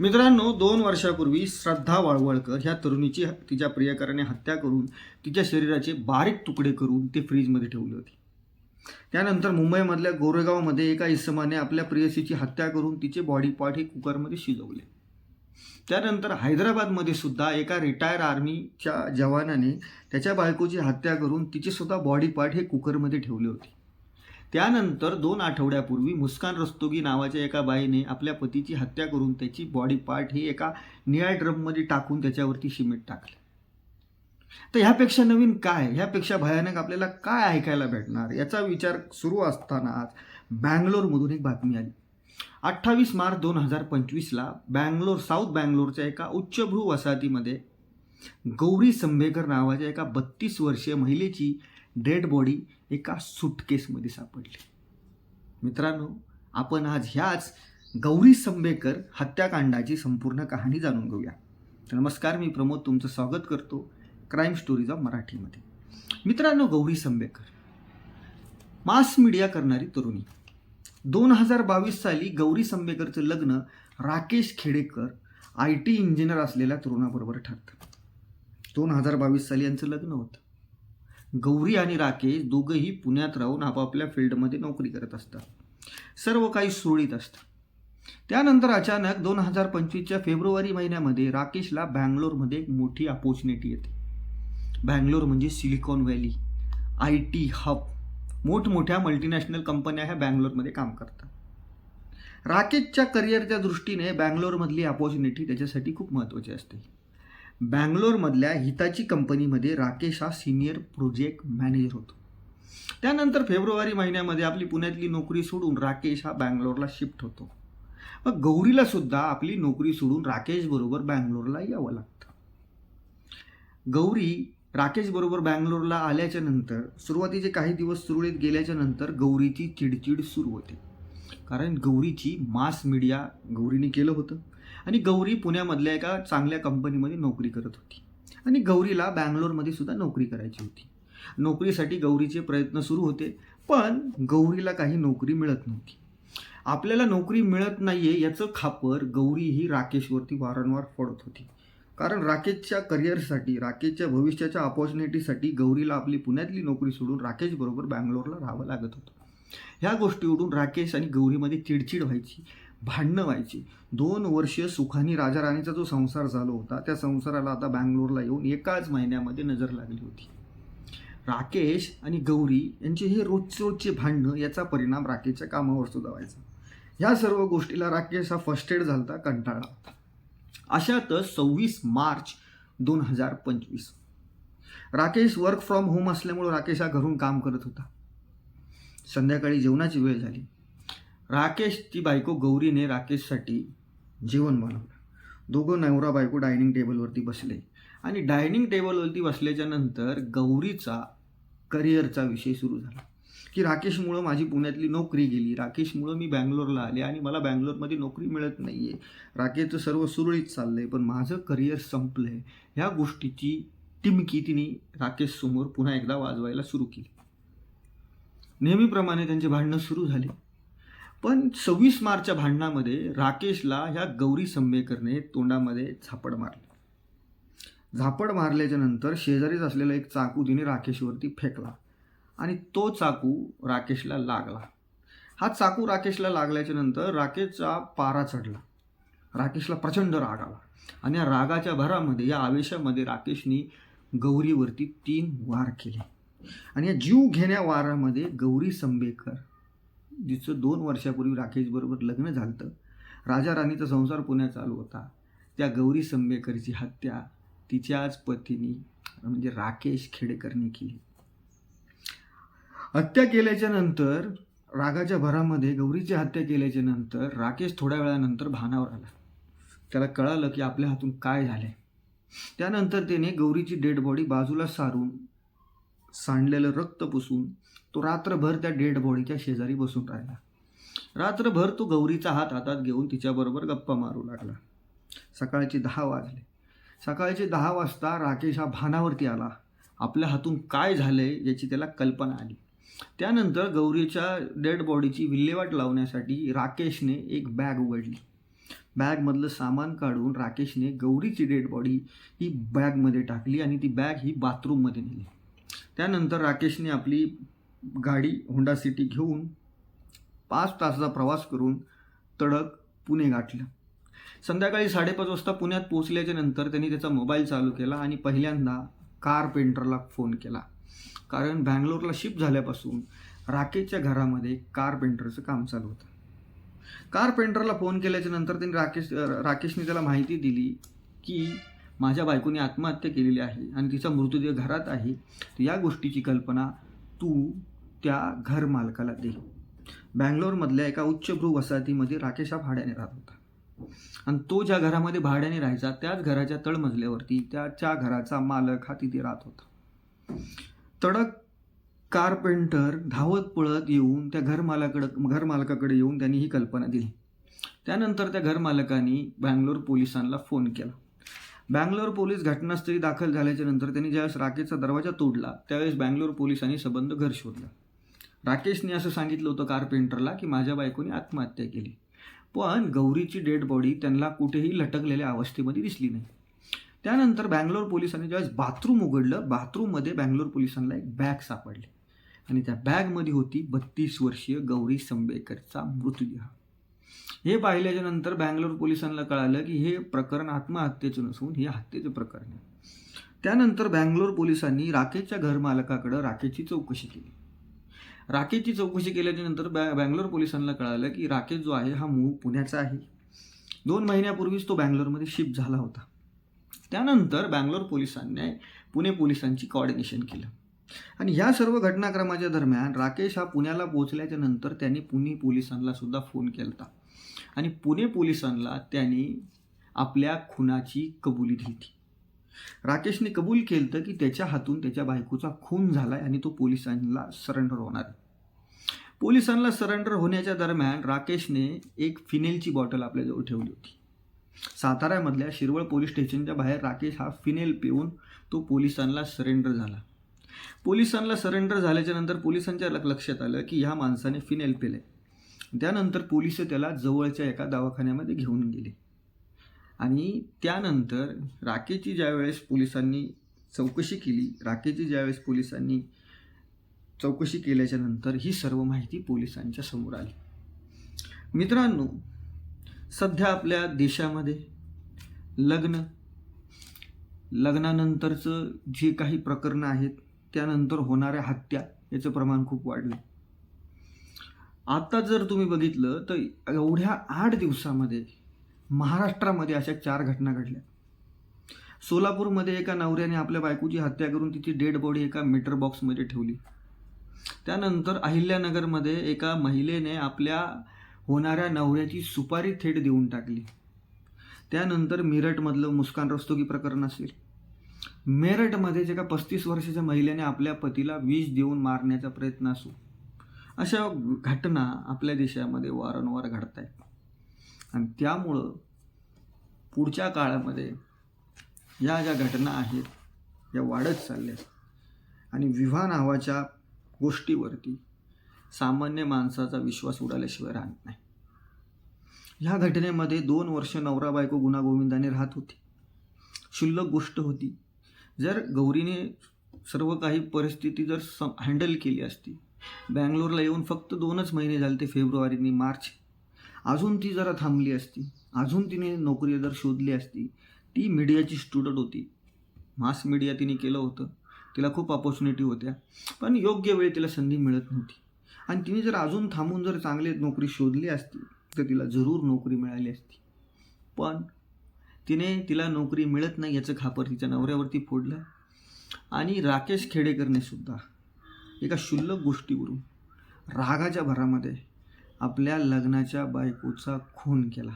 मित्रांनो दोन वर्षापूर्वी श्रद्धा वाळवळकर ह्या तरुणीची तिच्या प्रियकराने हत्या करून तिच्या शरीराचे बारीक तुकडे करून ते फ्रीजमध्ये ठेवले होते. त्यानंतर मुंबईमधल्या गोरेगावमध्ये एका इसमाने आपल्या प्रेयसीची हत्या करून तिचे बॉडी पार्ट हे कुकरमध्ये शिजवले. त्यानंतर हैदराबादमध्ये सुद्धा एका रिटायर आर्मीच्या जवानाने त्याच्या बायकोची हत्या करून तिचे सुद्धा बॉडी पार्ट हे कुकरमध्ये ठेवले होते. त्यानंतर दोन आठवड्यापूर्वी मुस्कान रस्तोगी नावाच्या एका बाईने आपल्या पतीची हत्या करून त्याची बॉडी पार्ट ही एका निळ्या ड्रममध्ये टाकून त्याच्यावरती सिमेंट टाकले. तर ह्यापेक्षा नवीन काय? ह्यापेक्षा भयानक आपल्याला काय ऐकायला भेटणार? याचा विचार सुरू असतानाच बँगलोरमधून एक बातमी आली. अठ्ठावीस मार्च दोन हजार पंचवीसला बँगलोर साऊथ बँगलोरच्या एका उच्चभ्रू वसाहतीमध्ये गौरी संभेकर नावाच्या एका बत्तीस वर्षीय महिलेची डेड बॉडी एका सुटकेसमध्ये सापडली. मित्रांनो आपण आज ह्याच गौरी संभेकर हत्याकांडाची संपूर्ण कहाणी जाणून घेऊया. नमस्कार मी प्रमोद तुमचं स्वागत करतो क्राईम स्टोरीज ऑफ मराठीमध्ये. मित्रांनो गौरी संभेकर मास मीडिया करणारी तरुणी. दोन हजार बावीस साली गौरी संभेकरचं लग्न Rakesh Khedekar I T engineer असलेल्या तरुणाबरोबर ठरतं. दोन हजार बावीस साली यांचं लग्न होतं. गौरी आणि राकेश दोघंही पुण्यात राहून आपापल्या फील्डमध्ये नोकरी करत असतात. सर्व काही सुरळीत असतं. त्यानंतर अचानक दोन हजार पंचवीसच्या फेब्रुवारी महिन्यामध्ये राकेशला बँगलोरमध्ये एक मोठी अपॉर्च्युनिटी येते. बँगलोर म्हणजे silicon valley I T hub. मोठमोठ्या मल्टीनॅशनल कंपन्या ह्या बँगलोरमध्ये काम करतात. राकेशच्या करिअरच्या दृष्टीने बँगलोरमधली अपॉर्च्युनिटी त्याच्यासाठी खूप महत्त्वाची असते. बँगलोरमधल्या हिताची कंपनीमध्ये राकेश हा सिनियर प्रोजेक्ट मॅनेजर होतो. त्यानंतर फेब्रुवारी महिन्यामध्ये आपली पुण्यातली नोकरी सोडून राकेश हा बँगलोरला शिफ्ट होतो. मग गौरीला सुद्धा आपली नोकरी सोडून राकेशबरोबर बँगलोरला यावं लागतं. गौरी राकेशबरोबर बँगलोरला आल्याच्यानंतर सुरुवातीचे काही दिवस सुरळीत गेल्याच्यानंतर गौरीची चिडचिड सुरू होते. कारण गौरीची मास मीडिया गौरीने केलं होतं. आणि गौरी पुण्यामधल्या एका चांगल्या कंपनीमध्ये नोकरी करत होती. आणि गौरीला बँगलोरमध्ये सुद्धा नोकरी करायची होती. नोकरीसाठी गौरीचे प्रयत्न सुरू होते पण गौरीला काही नोकरी मिळत नव्हती. आपल्याला नोकरी मिळत नाही आहे याचं खापर गौरी ही राकेशवरती वारंवार पडत होती. कारण राकेशच्या करिअरसाठी राकेशच्या भविष्याच्या ऑपॉर्च्युनिटीसाठी गौरीला आपली पुण्यातली नोकरी सोडून राकेशबरोबर बँगलोरला राहावं लागत होतं. ह्या गोष्टीवरून राकेश आणि गौरीमध्ये चिडचिड व्हायची. भांडणं व्हायची. दोन वर्ष सुखानी राजा राणीचा जो संसार झाला होता त्या संसाराला आता बँगलोरला येऊन एकाच महिन्यामध्ये नजर लागली होती. राकेश आणि गौरी यांचे हे रोजचे रोजचे भांडणं याचा परिणाम राकेशच्या कामावर सुद्धा व्हायचा. ह्या सर्व गोष्टीला राकेश हा फर्स्ट एड झालता कंटाळा होता. अशातच सव्वीस मार्च दोन हजार पंचवीस. राकेश वर्क फ्रॉम होम असल्यामुळं राकेश हा घरून काम करत होता. संध्याकाळी जेवणाची वेळ झाली. राकेशची बायको गौरीने राकेशसाठी जेवण बनवलं. दोघं नवरा बायको डायनिंग टेबलवरती बसले. आणि डायनिंग टेबलवरती बसल्याच्या नंतर गौरीचा करिअरचा विषय सुरू झाला. की राकेशमुळं माझी पुण्यातली नोकरी गेली. राकेशमुळं मी बँगलोरला आले आणि मला बँगलोरमध्ये नोकरी मिळत नाही आहे राकेशचं सर्व सुरळीत चाललं आहे पण माझं करिअर संपलं आहे ह्या गोष्टीची टिमकी तिने राकेशसमोर पुन्हा एकदा वाजवायला सुरू केली. नेहमीप्रमाणे त्यांचे भांडणं सुरू झाले. पण सव्वीस मार्चच्या भांडणामध्ये राकेशला ह्या गौरी संभेकरने तोंडामध्ये झापड मारली. झापड मारल्याच्या नंतर शेजारीच असलेला एक चाकू तिने राकेशवरती फेकला आणि तो चाकू राकेशला लागला. हा चाकू राकेशला लागल्याच्या नंतर राकेशचा पारा चढला. राकेशला प्रचंड राग आला आणि या रागाच्या भरामध्ये या आवेशामध्ये राकेशनी गौरीवरती तीन वार केले. आणि या जीव घेण्या वारामध्ये गौरी संबेकर जिचं दोन वर्षापूर्वी राकेशबरोबर लग्न झालं राजा राणीचा संसार पुण्यात चालू होता. त्या गौरी संबेकरची हत्या तिच्याच पतीने म्हणजे राकेश खेडेकरने केली. हत्या केल्याच्यानंतर रागाच्या भरामध्ये गौरीची हत्या केल्याच्यानंतर राकेश थोड्या वेळानंतर भानावर आला. त्याला कळालं की आपल्या हातून काय झालंय. त्यानंतर त्याने गौरीची डेड बॉडी बाजूला सारून सांडलेलं रक्त पुसून तो रात्रभर त्या डेड बॉडीच्या शेजारी बसून राहिला. रात्रभर तो गौरीचा हात हातात घेऊन तिच्याबरोबर गप्पा मारू लागला. सकाळचे दहा वाजले. सकाळचे दहा वाजता राकेश हा भानावरती आला. आपल्या हातून काय झालं आहे याची त्याला कल्पना आली. त्यानंतर गौरीच्या डेड बॉडीची विल्हेवाट लावण्यासाठी राकेशने एक बॅग उघडली. बॅगमधलं सामान काढून राकेशने गौरीची डेड बॉडी ही बॅगमध्ये टाकली आणि ती बॅग ही बाथरूममध्ये नेली. त्यानंतर राकेशने आपली गाडी होंडा सिटी घेऊन पाच तासाचा प्रवास करून तडक पुणे गाठलं. संध्याकाळी साडेपाच वाजता पुण्यात पोहोचल्याच्या नंतर त्यांनी त्याचा मोबाईल चालू केला आणि पहिल्यांदा कारपेंटरला फोन केला. कारण बँगलोरला शिफ्ट झाल्यापासून राकेशच्या घरामध्ये कारपेंटरचं काम चालू होतं. कारपेंटरला फोन केल्याच्यानंतर त्यांनी राकेश राकेशने त्याला माहिती दिली की माझ्या बायकोने आत्महत्या केलेली आहे आणि तिचा मृतदेह घरात आहे. तर या गोष्टीची कल्पना तू त्या घर मालकाला दे. बँगलोरमधल्या एका उच्चभ्रू वसाहतीमध्ये राकेश हा भाड्याने राहत होता. आणि तो ज्या घरामध्ये भाड्याने राहायचा त्याच घराच्या तळमजल्यावरती त्याच्या घराचा मालक हा तिथे राहत होता. तडक कारपेंटर धावत पळत येऊन त्या घरमालाकडं घरमालकाकडे येऊन त्यांनी ही कल्पना दिली. त्यानंतर त्या घरमालकाने बँगलोर पोलिसांना फोन केला. बँगलोर पोलीस घटनास्थळी दाखल झाल्याच्यानंतर त्यांनी ज्यावेळेस राकेशचा दरवाजा तोडला त्यावेळेस बँगलोर पोलिसांनी संबंध घर शोधला. राकेशने असं सांगितलं होतं कारपेंटरला की माझ्या बायकोने आत्महत्या केली. पण गौरीची डेड बॉडी त्यांना कुठेही लटकलेल्या अवस्थेमध्ये दिसली नाही. त्यानंतर बँगलोर पोलिसांनी ज्यावेळेस बाथरूम उघडलं बाथरूममध्ये बँगलोर पोलिसांना एक बॅग सापडली. आणि त्या बॅगमध्ये होती बत्तीस वर्षीय गौरी संबेकरचा मृतदेह. हे पाहिल्याच्या नंतर बँगलोर पोलिसांना कळालं की हे प्रकरण आत्महत्येचं नसून हे हत्येचं प्रकरण आहे. त्यानंतर बँगलोर पोलिसांनी राकेशच्या घरमालकाकडं राकेशची चौकशी केली. राकेशची चौकशी केल्याच्यानंतर बॅ बँगलोर पोलिसांना कळालं की राकेश जो आहे हा मूळ पुण्याचा आहे. दोन महिन्यापूर्वीच तो बँगलोरमध्ये शिफ्ट झाला होता. त्यानंतर बँगलोर पोलिसांनी पुणे पोलिसांची कॉर्डिनेशन केलं. आणि ह्या सर्व घटनाक्रमाच्या दरम्यान राकेश हा पुण्याला पोहोचल्याच्या नंतर त्यांनी पुणे पोलिसांना सुद्धा फोन केला होता आणि पुणे पोलिसांना त्यांनी आपल्या खुनाची कबुली दिली. राकेशने कबूल केलं की त्याच्या हातून त्याच्या बायकोचा खून झालाय आणि तो पोलिसांना सरेंडर होणार आहे. पोलिसांना सरेंडर होण्याच्या दरम्यान राकेशने एक फिनेलची बॉटल आपल्याजवळ ठेवली होती. साताऱ्यामधल्या शिरवळ पोलीस स्टेशनच्या बाहेर राकेश हा फिनेल पिऊन तो पोलिसांना सरेंडर झाला. पोलिसांना सरेंडर झाल्याच्यानंतर पोलिसांच्या लक्षात आलं की ह्या माणसाने फिनेल पिले त्यानंतर पोलीस त्याला जवळच्या एका दवाखान्यामध्ये घेऊन गेले. आणि त्यानंतर राकेची ज्यावेळेस पोलिसांनी चौकशी केली राकेची ज्यावेळेस पोलिसांनी चौकशी केल्याच्यानंतर ही सर्व माहिती पोलिसांच्या समोर आली. मित्रांनो सध्या आपल्या देशामध्ये लग्न लग्नानंतरचं जे काही प्रकरणं आहेत त्यानंतर होणाऱ्या हत्या याचं प्रमाण खूप वाढलं आता जर तुम्ही बघितलं तर एवढ्या आठ दिवसामध्ये महाराष्ट्रामध्ये अशा चार घटना घडल्या. सोलापूरमध्ये एका नवऱ्याने आपल्या बायकोची हत्या करून तिची डेड बॉडी एका मीटर बॉक्समध्ये ठेवली. त्यानंतर अहिल्यानगरमध्ये एका महिलेने आपल्या होणाऱ्या नवऱ्याची सुपारी थेट देऊन टाकली. त्यानंतर मिरटमधलं मुस्कान रस्तोगी प्रकरण असेल. मेरठमध्ये जे का पस्तीस वर्षाच्या महिलेने आपल्या पतीला विष देऊन मारण्याचा प्रयत्न असो अशा घटना आपल्या देशामध्ये वारंवार घडत आहेत आणि त्यामुळं पुढच्या काळामध्ये या ज्या घटना आहेत या वाढत चालल्या आणि विवाह नावाच्या गोष्टीवरती सामान्य माणसाचा विश्वास उडाल्याशिवाय राहत नाही. ह्या घटनेमध्ये दोन वर्ष नवरा बायको गुणागोविंदाने राहत होती. क्षुल्लक गोष्ट होती. जर गौरीने सर्व काही परिस्थिती जर सम हँडल केली असती बँगलोरला येऊन फक्त दोनच महिने झाले ते फेब्रुवारी आणि मार्च. अजून ती जरा थांबली असती. अजून तिने नोकरी जर शोधली असती. ती मीडियाची स्टुडंट होती. मास मीडिया तिने केलं होतं. तिला खूप ऑपॉर्च्युनिटी होत्या. पण योग्य वेळी तिला संधी मिळत नव्हती. आणि तिने जर अजून थांबून जर चांगली नोकरी शोधली असती तर तिला जरूर नोकरी मिळाली असती. पण तिने तिला नोकरी मिळत नाही याचं खापर तिच्या नवऱ्यावरती फोडलं. आणि राकेश खेडेकरने सुद्धा एका क्षुल्लक गोष्टीवरून रागाच्या भरामध्ये आपल्या लग्नाच्या बायकोचा खून केला.